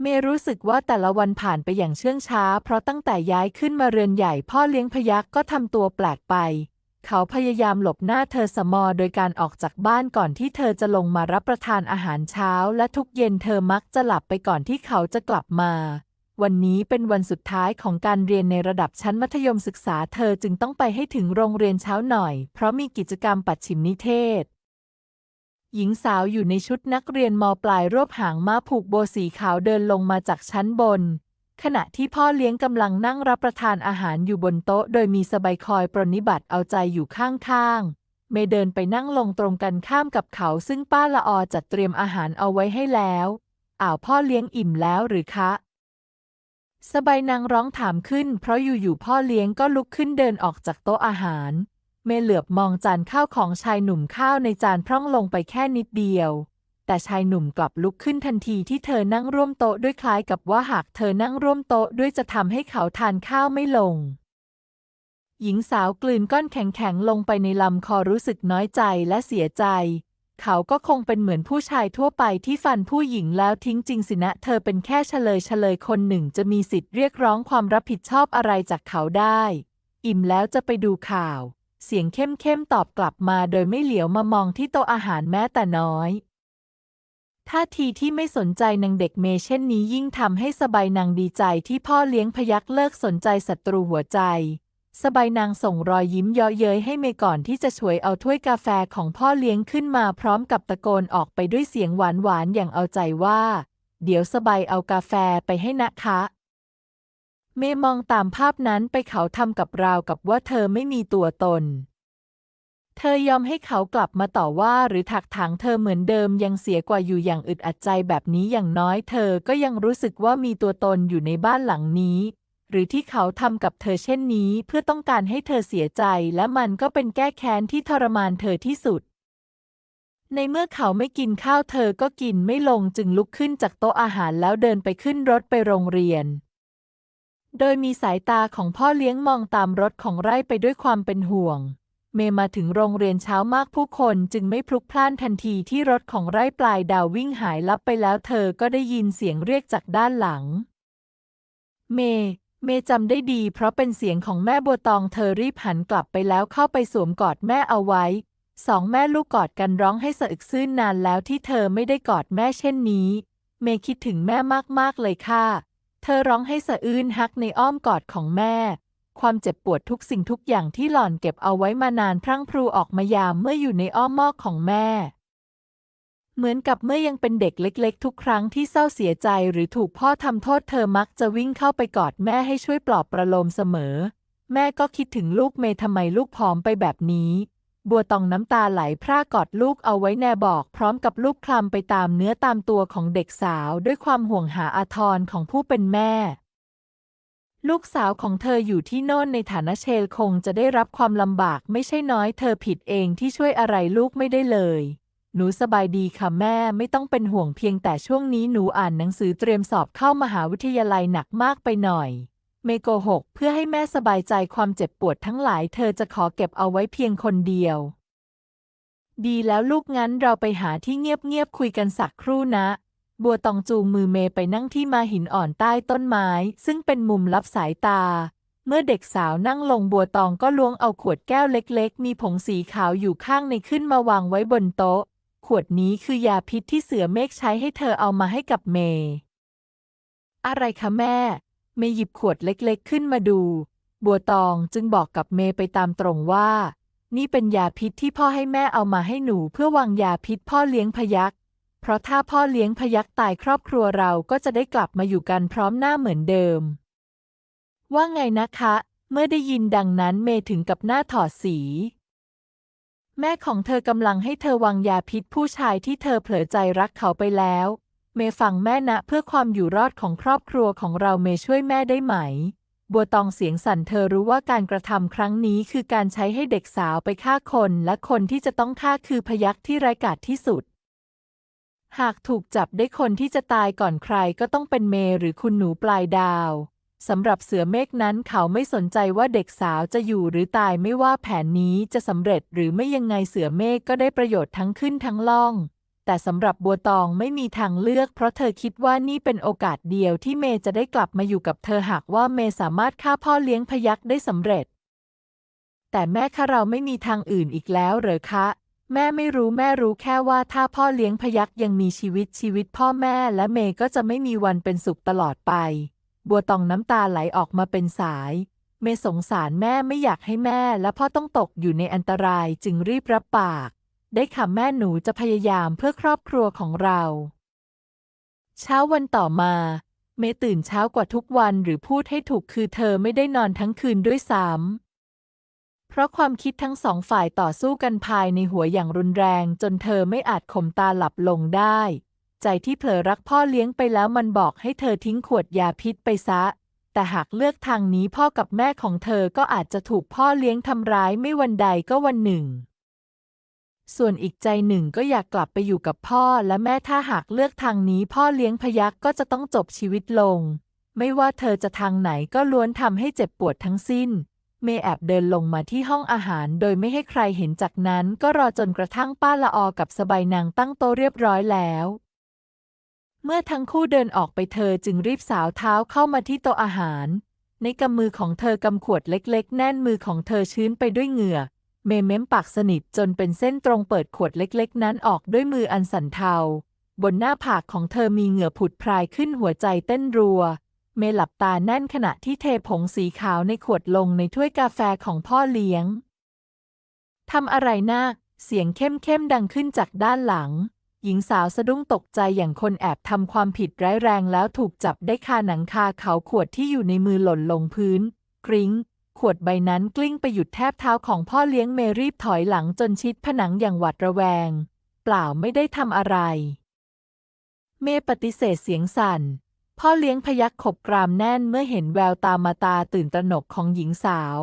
เมย์รู้สึกว่าแต่ละวันผ่านไปอย่างเชื่องช้า เพราะตั้งแต่ย้ายขึ้นมาเรือนใหญ่พ่อเลี้ยงพยักก็ทำตัวแปลกไป เขาพยายามหลบหน้าเธอสมอโดยการออกจากบ้านก่อนที่เธอจะลงมารับประทานอาหารเช้า และทุกเย็นเธอมักจะหลับไปก่อนที่เขาจะกลับมา วันนี้เป็นวันสุดท้ายของการเรียนในระดับชั้นมัธยมศึกษา เธอจึงต้องไปให้ถึงโรงเรียนเช้าหน่อย เพราะมีกิจกรรมปัดฉิมนิเทศ หญิงสาวอยู่ในชุดนักเรียนมปลายรวบหางม้าผูกโบสีขาวเดินลงมาจากชั้นบน ขณะที่พ่อเลี้ยงกำลังนั่งรับประทานอาหารอยู่บนโต๊ะ โดยมีสบายคอยปรนนิบัติเอาใจอยู่ข้างๆ เมย์เดินไปนั่งลงตรงกันข้ามกับเขาซึ่งป้าละออจัดเตรียมอาหารเอาไว้ให้แล้วอ้าวพ่อเลี้ยงอิ่มแล้วหรือคะ สบายนางร้องถามขึ้น เพราะอยู่ๆพ่อเลี้ยงก็ลุกขึ้นเดินออกจากโต๊ะอาหาร เมเหลือบมองจานข้าวของชายหนุ่มข้าวในจานพร่องลงไปแค่นิดเดียว แต่ชายหนุ่มกลับลุกขึ้นทันทีที่เธอนั่งร่วมโต๊ะด้วยคล้ายกับว่าหากเธอนั่งร่วมโต๊ะด้วยจะทำให้เขาทานข้าวไม่ลง หญิงสาวกลืนก้อนแข็งๆลงไปในลำคอรู้สึกน้อยใจและเสียใจ เขาก็คงเป็นเหมือนผู้ชายทั่วไปที่ฟันผู้หญิงแล้วทิ้งจริงสินะ เธอเป็นแค่เฉลยเฉลยคนหนึ่งจะมีสิทธิ์เรียกร้องความรับผิดชอบอะไรจากเขาได้ อิ่มแล้วจะไปดูข่าว เสียงเข้มๆตอบกลับมาโดยไม่เหลียวมามองที่โต๊ะอาหารแม้แต่น้อย ท่าทีที่ไม่สนใจนางเด็กเมเช่นนี้ยิ่งทำให้สบายนางดีใจที่พ่อเลี้ยงพยักเลิกสนใจศัตรูหัวใจ สบายนางส่งรอยยิ้มเยาะเย้ยให้เมก่อนที่จะช่วยเอาถ้วยกาแฟของพ่อเลี้ยงขึ้นมาพร้อมกับตะโกนออกไปด้วยเสียงหวานๆอย่างเอาใจว่า เดี๋ยวสบายเอากาแฟไปให้นะคะ เมย์มองตามภาพนั้นไปเขาทำกับราวกับว่าเธอไม่มีตัวตน เธอยอมให้เขากลับมาต่อว่าหรือถักถางเธอเหมือนเดิมยังเสียกว่าอยู่อย่างอึดอัดใจแบบนี้อย่างน้อยเธอก็ยังรู้สึกว่ามีตัวตนอยู่ในบ้านหลังนี้ หรือที่เขาทำกับเธอเช่นนี้เพื่อต้องการให้เธอเสียใจและมันก็เป็นแก้แค้นที่ทรมานเธอที่สุดในเมื่อเขาไม่กินข้าวเธอก็กินไม่ลงจึงลุกขึ้นจากโต๊ะอาหารแล้วเดินไปขึ้นรถไปโรงเรียน โดยมีสายตาของพ่อเลี้ยงมองตามรถของไร่ไปด้วยความเป็นห่วง เมมาถึงโรงเรียนเช้ามากผู้คนจึงไม่พลุกพล่านทันทีที่รถของไร่ปลายดาววิ่งหายลับไปแล้วเธอก็ได้ยินเสียงเรียกจากด้านหลัง เม เมจำได้ดีเพราะเป็นเสียงของแม่บัวตองเธอรีบหันกลับไปแล้วเข้าไปสวมกอดแม่เอาไว้ สองแม่ลูกกอดกันร้องให้สะอึกซื่นนานแล้วที่เธอไม่ได้กอดแม่เช่นนี้ เมคิดถึงแม่มากๆเลยค่ะ เธอร้องให้สะอื้นฮักในอ้อมกอดของแม่ ความเจ็บปวดทุกสิ่งทุกอย่างที่หล่อนเก็บเอาไว้มานานพรั่งพรูออกมายามเมื่ออยู่ในอ้อมมอกของแม่ เหมือนกับเมื่อยังเป็นเด็กเล็ก ๆ ทุกครั้งที่เศร้าเสียใจหรือถูกพ่อทำโทษเธอมักจะวิ่งเข้าไปกอดแม่ให้ช่วยปลอบประโลมเสมอ แม่ก็คิดถึงลูกเมย์ทำไมลูกผอมไปแบบนี้ บัวตองน้ำตาไหลพร่ากอดลูกเอาไว้แนบอก พร้อมกับลูกคลำไปตามเนื้อตามตัวของเด็กสาวด้วยความห่วงหาอาทรของผู้เป็นแม่ ลูกสาวของเธออยู่ที่โน่นในฐานะเชลคงจะได้รับความลำบากไม่ใช่น้อยเธอผิดเองที่ช่วยอะไรลูกไม่ได้เลยหนูสบายดีค่ะแม่ไม่ต้องเป็นห่วงเพียงแต่ช่วงนี้หนูอ่านหนังสือเตรียมสอบเข้ามหาวิทยาลัยหนักมากไปหน่อย เมโกหกเพื่อให้แม่สบายใจความเจ็บปวดทั้งหลายเธอจะขอเก็บเอาไว้เพียงคนเดียว ดีแล้วลูกงั้นเราไปหาที่เงียบๆคุยกันสักครู่นะ บัวตองจูงมือเมย์ไปนั่งที่มาหินอ่อนใต้ต้นไม้ ซึ่งเป็นมุมลับสายตา เมื่อเด็กสาวนั่งลงบัวตองก็ล้วงเอาขวดแก้วเล็ก ๆ มีผงสีขาวอยู่ข้างในขึ้นมาวางไว้บนโต๊ะ ขวดนี้คือยาพิษที่เสือเมฆใช้ให้เธอเอามาให้กับเมย์อะไรคะแม่ เมย์หยิบขวดเล็กๆ ขึ้นมาดู บัวตองจึงบอกกับเมย์ไปตามตรงว่า นี่เป็นยาพิษที่พ่อให้แม่เอามาให้หนูเพื่อวางยาพิษพ่อเลี้ยงพยักเพราะถ้าพ่อเลี้ยงพยักตายครอบครัวเราก็จะได้กลับมาอยู่กันพร้อมหน้าเหมือนเดิม ว่าไงนะคะ เมื่อได้ยินดังนั้นเมย์ถึงกับหน้าถอดสี แม่ของเธอกำลังให้เธอวางยาพิษผู้ชายที่เธอเผลอใจรักเขาไปแล้ว เมฟังแม่นะเพื่อความอยู่รอดของครอบครัวของเราเมช่วยแม่ได้ไหม บัวตองเสียงสั่นเธอรู้ว่าการกระทำครั้งนี้คือการใช้ให้เด็กสาวไปฆ่าคนและคนที่จะต้องฆ่าคือพยักที่ไร้ายกาจที่สุด หากถูกจับได้คนที่จะตายก่อนใครก็ต้องเป็นเมหรือคุณหนูปลายดาวสำหรับเสือเมฆนั้นเขาไม่สนใจว่าเด็กสาวจะอยู่หรือตายไม่ว่าแผนนี้จะสำเร็จหรือไม่ยังไงเสือเมฆก็ได้ประโยชน์ทั้งขึ้นทั้งล่อง แต่สำหรับบัวตองไม่มีทางเลือก เพราะเธอคิดว่านี่เป็นโอกาสเดียวที่เมย์จะได้กลับมาอยู่กับเธอหากว่าเมย์สามารถฆ่าพ่อเลี้ยงพยักได้สำเร็จ แต่แม่คะเราไม่มีทางอื่นอีกแล้วเหรอคะ แม่ไม่รู้แม่รู้แค่ว่าถ้าพ่อเลี้ยงพยักยังมีชีวิตชีวิตพ่อแม่และเมย์ก็จะไม่มีวันเป็นสุขตลอดไป บัวตองน้ำตาไหลออกมาเป็นสายเมย์สงสารแม่ไม่อยากให้แม่และพ่อต้องตกอยู่ในอันตรายจึงรีบรับปาก ได้ค่ะแม่หนูจะพยายามเพื่อครอบครัวของเรา เช้าวันต่อมา เมย์ตื่นเช้ากว่าทุกวันหรือพูดให้ถูกคือเธอไม่ได้นอนทั้งคืนด้วยซ้ำเพราะความคิดทั้งสองฝ่ายต่อสู้กันภายในหัวอย่างรุนแรงจนเธอไม่อาจข่มตาหลับลงได้ ใจที่เผลอรักพ่อเลี้ยงไปแล้วมันบอกให้เธอทิ้งขวดยาพิษไปซะแต่หากเลือกทางนี้พ่อกับแม่ของเธอก็อาจจะถูกพ่อเลี้ยงทำร้ายไม่วันใดก็วันหนึ่ง ส่วนอีกใจหนึ่งก็อยากกลับไปอยู่กับพ่อและแม่ถ้าหากเลือกทางนี้พ่อเลี้ยงพยักก็จะต้องจบชีวิตลง ไม่ว่าเธอจะทางไหนก็ล้วนทำให้เจ็บปวดทั้งสิ้น เมย์แอบเดินลงมาที่ห้องอาหารโดยไม่ให้ใครเห็นจากนั้นก็รอจนกระทั่งป้าละออกับสบายนางตั้งโตเรียบร้อยแล้วเมื่อทั้งคู่เดินออกไปเธอจึงรีบสาวเท้าเข้ามาที่โต๊ะอาหาร ในกำมือของเธอกำขวดเล็ก ๆ แน่นมือของเธอชื้นไปด้วยเหงื่อ เมเม้มปากสนิทจนเป็นเส้นตรงเปิดขวดเล็กๆ นั้นออกด้วยมืออันสั่นเทา บนหน้าผากของเธอมีเหงื่อผุดพรายขึ้นหัวใจเต้นรัว เมหลับตาแน่นขณะที่เทผงสีขาวในขวดลงในถ้วยกาแฟของพ่อเลี้ยง ทำอะไรนะเสียงเข้มๆดังขึ้นจากด้านหลัง หญิงสาวสะดุ้งตกใจอย่างคนแอบทำความผิดร้ายแรงแล้วถูกจับได้คาหนังคาเขาขวดที่อยู่ในมือหล่นลงพื้น กริ้ง ขวดใบนั้นกลิ้งไปหยุดแทบเท้าของพ่อเลี้ยงเมรีบถอยหลังจนชิดผนังอย่างหวาดระแวง เปล่าไม่ได้ทำอะไร เมปฏิเสธเสียงสั่น พ่อเลี้ยงพยักขบกรามแน่นเมื่อเห็นแววตามาตาตื่นตระหนกของหญิงสาว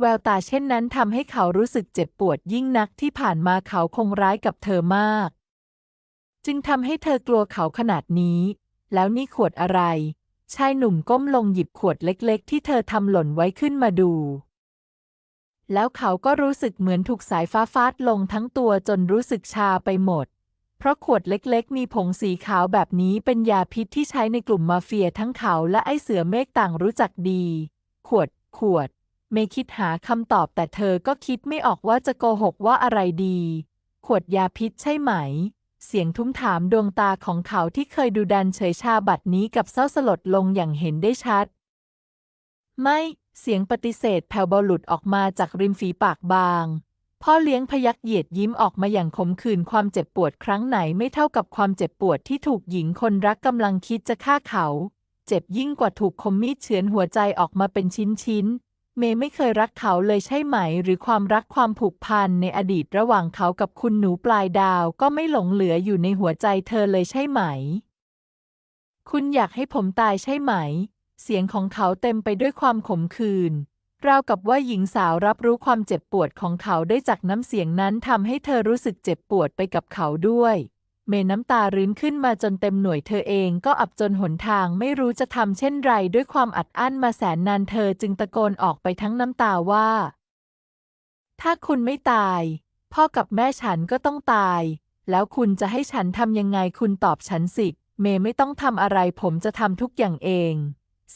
แววตาเช่นนั้นทำให้เขารู้สึกเจ็บปวดยิ่งนักที่ผ่านมาเขาคงร้ายกับเธอมาก จึงทำให้เธอกลัวเขาขนาดนี้ แล้วนี่ขวดอะไร ชายหนุ่มก้มลงหยิบขวดเล็กๆ ที่เธอทำหล่นไว้ขึ้นมาดู แล้วเขาก็รู้สึกเหมือนถูกสายฟ้าฟาดลงทั้งตัวจนรู้สึกชาไปหมด เพราะขวดเล็กๆ มีผงสีขาวแบบนี้เป็นยาพิษที่ใช้ในกลุ่มมาเฟียทั้งเขาและไอ้เสือเมฆต่างรู้จักดี ขวด ขวด เมคิดหาคำตอบแต่เธอก็คิดไม่ออกว่าจะโกหกว่าอะไรดี ขวดยาพิษใช่ไหม เสียงทุ้มถามดวงตาของเขาที่เคยดูดันเฉยชาบัดนี้กับเศร้าสลดลงอย่างเห็นได้ชัด ไม่ เสียงปฏิเสธแผ่วเบาหลุดออกมาจากริมฝีปากบาง พ่อเลี้ยงพยักเหยียดยิ้มออกมาอย่างขมขื่นความเจ็บปวดครั้งไหนไม่เท่ากับความเจ็บปวดที่ถูกหญิงคนรักกำลังคิดจะฆ่าเขา เจ็บยิ่งกว่าถูกคมมีดเฉือนหัวใจออกมาเป็นชิ้นๆ เมย์ไม่เคยรักเขาเลยใช่ไหม หรือความรักความผูกพันในอดีตระหว่างเขากับคุณหนูปลายดาวก็ไม่หลงเหลืออยู่ในหัวใจเธอเลยใช่ไหม คุณอยากให้ผมตายใช่ไหม เสียงของเขาเต็มไปด้วยความขมขื่นราวกับว่าหญิงสาวรับรู้ความเจ็บปวดของเขาได้จากน้ำเสียงนั้นทำให้เธอรู้สึกเจ็บปวดไปกับเขาด้วย เมน้ำตารื้นขึ้นมาจนเต็มหน่วยเธอเองก็อับจนหนทางไม่รู้จะทำเช่นไรด้วยความอัดอั้นมาแสนนานเธอจึงตะโกนออกไปทั้งน้ำตาว่า ถ้าคุณไม่ตาย พ่อกับแม่ฉันก็ต้องตาย แล้วคุณจะให้ฉันทำยังไงคุณตอบฉันสิ เมย์ไม่ต้องทำอะไรผมจะทำทุกอย่างเอง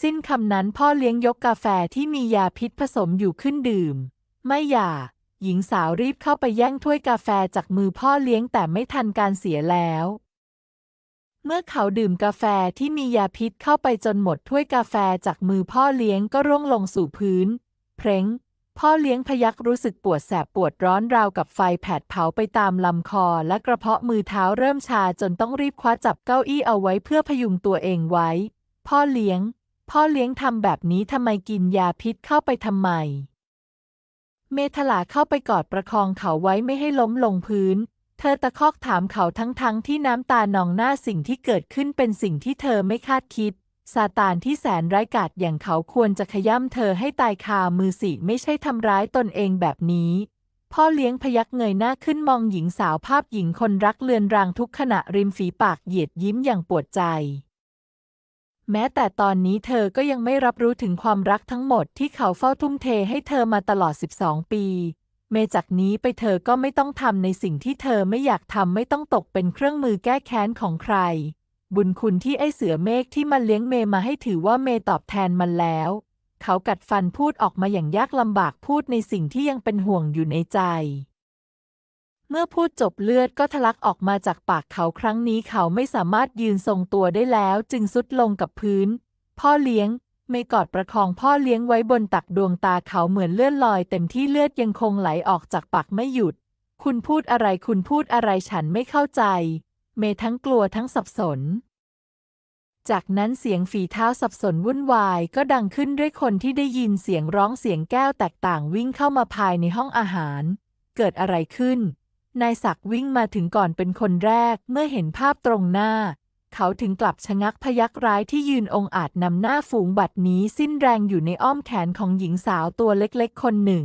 สิ้นคำนั้นพ่อเลี้ยงยกกาแฟที่มียาพิษผสมอยู่ขึ้นดื่ม ไม่อย่า หญิงสาวรีบเข้าไปแย่งถ้วยกาแฟจากมือพ่อเลี้ยงแต่ไม่ทันการเสียแล้ว เมื่อเขาดื่มกาแฟที่มียาพิษเข้าไปจนหมดถ้วยกาแฟจากมือพ่อเลี้ยงก็ร่วงลงสู่พื้น เพร้งพ่อเลี้ยงพยักรู้สึกปวดแสบปวดร้อนราวกับไฟแผดเผาไปตามลำคอและกระเพาะมือเท้าเริ่มชาจนต้องรีบคว้าจับเก้าอี้เอาไว้เพื่อพยุงตัวเองไว้ พ่อเลี้ยง พ่อเลี้ยงทำแบบนี้ทำไมกินยาพิษเข้าไปทำไม เมทลาเข้าไปกอดประคองเขาไว้ไม่ให้ล้มลงพื้น เธอตะคอกถามเขาทั้งๆทที่น้ำตานองหน้าสิ่งที่เกิดขึ้นเป็นสิ่งที่เธอไม่คาดคิดซาตานที่แสนร้ายกาจอย่างเขาควรจะขย้ำเธอให้ตายคามือสิไม่ใช่ทำร้ายตนเองแบบนี้ พ่อเลี้ยงพยักเงยหน้าขึ้นมองหญิงสาวภาพหญิงคนรักเลือนรางทุกขณะริมฝีปากเหยียดยิ้มอย่างปวดใจ แม้แต่ตอนนี้เธอก็ยังไม่รับรู้ถึงความรักทั้งหมดที่เขาเฝ้าทุ่มเทให้เธอมาตลอด 12 ปี เมจากนี้ไปเธอก็ไม่ต้องทำในสิ่งที่เธอไม่อยากทำไม่ต้องตกเป็นเครื่องมือแก้แค้นของใคร บุญคุณที่ไอเสือเมฆที่มันเลี้ยงเมมาให้ถือว่าเมตอบแทนมันแล้ว เขากัดฟันพูดออกมาอย่างยากลำบากพูดในสิ่งที่ยังเป็นห่วงอยู่ในใจ เมื่อพูดจบเลือดก็ทะลักออกมาจากปากเขาครั้งนี้เขาไม่สามารถยืนทรงตัวได้แล้วจึงสุดลงกับพื้น พ่อเลี้ยงไม่กอดประคองพ่อเลี้ยงไว้บนตักดวงตาเขาเหมือนเลื่อนลอยเต็มที่เลือดยังคงไหลออกจากปากไม่หยุด คุณพูดอะไรคุณพูดอะไรฉันไม่เข้าใจ เมทั้งกลัวทั้งสับสน จากนั้นเสียงฝีเท้าสับสนวุ่นวายก็ดังขึ้นด้วยคนที่ได้ยินเสียงร้องเสียงแก้วแตกต่างวิ่งเข้ามาภายในห้องอาหาร เกิดอะไรขึ้น นายศักดิ์วิ่งมาถึงก่อนเป็นคนแรกเมื่อเห็นภาพตรงหน้า เขาถึงกลับชะงักพยักร้ายที่ยืนองอาจนำหน้าฝูงบัดนี้สิ้นแรงอยู่ในอ้อมแขนของหญิงสาวตัวเล็กๆ คนหนึ่ง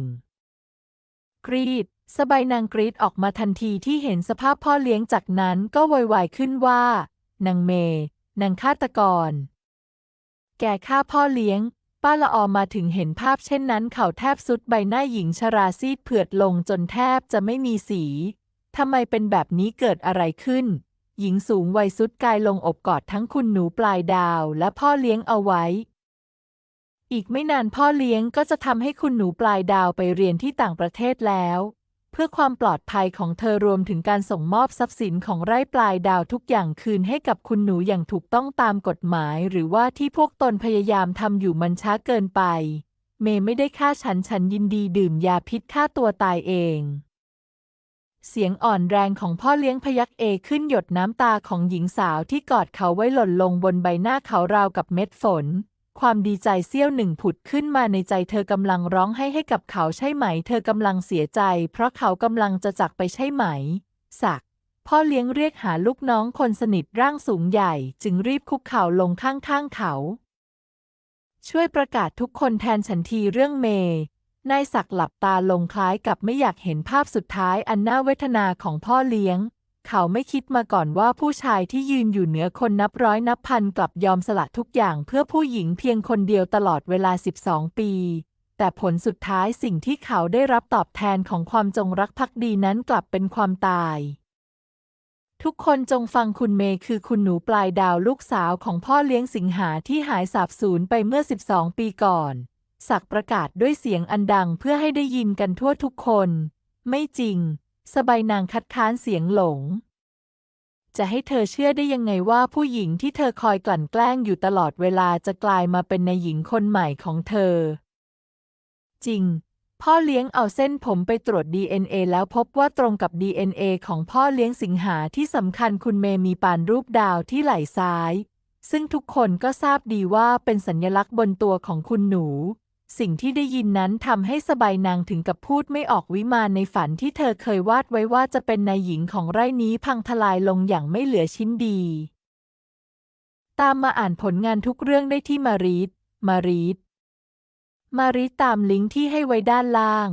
กรีดสบายนางกรีดออกมาทันทีที่เห็นสภาพพ่อเลี้ยงจากนั้นก็โวยวายขึ้นว่า นางเม นางฆาตกร แกฆ่าพ่อเลี้ยง ป้าละออมาถึงเห็นภาพเช่นนั้น เขาแทบสุดใบหน้าหญิงชราซีดเผือดลงจนแทบจะไม่มีสี ทำไมเป็นแบบนี้เกิดอะไรขึ้น หญิงสูงวัยสุดกายลงอบกอดทั้งคุณหนูปลายดาวและพ่อเลี้ยงเอาไว้ อีกไม่นานพ่อเลี้ยงก็จะทำให้คุณหนูปลายดาวไปเรียนที่ต่างประเทศแล้ว เพื่อความปลอดภัยของเธอรวมถึงการส่งมอบทรัพย์สินของไร่ปลายดาวทุกอย่างคืนให้กับคุณหนูอย่างถูกต้องตามกฎหมาย หรือว่าที่พวกตนพยายามทำอยู่มันช้าเกินไป เมย์ไม่ได้ฆ่าฉันฉันยินดีดื่มยาพิษฆ่าตัวตายเอง เสียงอ่อนแรงของพ่อเลี้ยงพยักเอขึ้นหยดน้ำตาของหญิงสาวที่กอดเขาไว้หล่นลงบนใบหน้าเขาราวกับเม็ดฝน ความดีใจเสี้ยวหนึ่งผุดขึ้นมาในใจเธอกำลังร้องให้ให้กับเขาใช่ไหม เธอกำลังเสียใจ เพราะเขากำลังจะจากไปใช่ไหม สัก พ่อเลี้ยงเรียกหาลูกน้องคนสนิทร่างสูงใหญ่ จึงรีบคุกเข่าลงข้างๆเขา ช่วยประกาศทุกคนแทนฉันทีเรื่องเมย์ นายศักดิ์หลับตาลงคล้ายกับไม่อยากเห็นภาพสุดท้ายอันน่าเวทนาของพ่อเลี้ยง เขาไม่คิดมาก่อนว่าผู้ชายที่ยืนอยู่เหนือคนนับร้อยนับพันกลับยอมสละทุกอย่างเพื่อผู้หญิงเพียงคนเดียวตลอดเวลา 12 ปี แต่ผลสุดท้ายสิ่งที่เขาได้รับตอบแทนของความจงรักภักดีนั้นกลับเป็นความตาย ทุกคนจงฟังคุณเมย์คือคุณหนูปลายดาวลูกสาวของพ่อเลี้ยงสิงหาที่หายสาบสูญไปเมื่อ 12 ปีก่อน สักประกาศด้วยเสียงอันดังเพื่อให้ได้ยินกันทั่วทุกคน ไม่จริง สบายนางคัดค้านเสียงหลง จะให้เธอเชื่อได้ยังไงว่าผู้หญิงที่เธอคอยกลั่นแกล้งอยู่ตลอดเวลาจะกลายมาเป็นนายหญิงคนใหม่ของเธอ จริง พ่อเลี้ยงเอาเส้นผมไปตรวจ DNA แล้วพบว่าตรงกับ DNA ของพ่อเลี้ยงสิงหาที่สำคัญคุณเมมีปานรูปดาวที่ไหล่ซ้ายซึ่งทุกคนก็ทราบดีว่าเป็นสัญลักษณ์บนตัวของคุณหนู สิ่งที่ได้ยินนั้นทำให้สบายนางถึงกับพูดไม่ออกวิมานในฝันที่เธอเคยวาดไว้ว่าจะเป็นนายหญิงของไร่นี้พังทลายลงอย่างไม่เหลือชิ้นดี ตามมาอ่านผลงานทุกเรื่องได้ที่มารีดมารีดมารีดตามลิงก์ที่ให้ไว้ด้านล่าง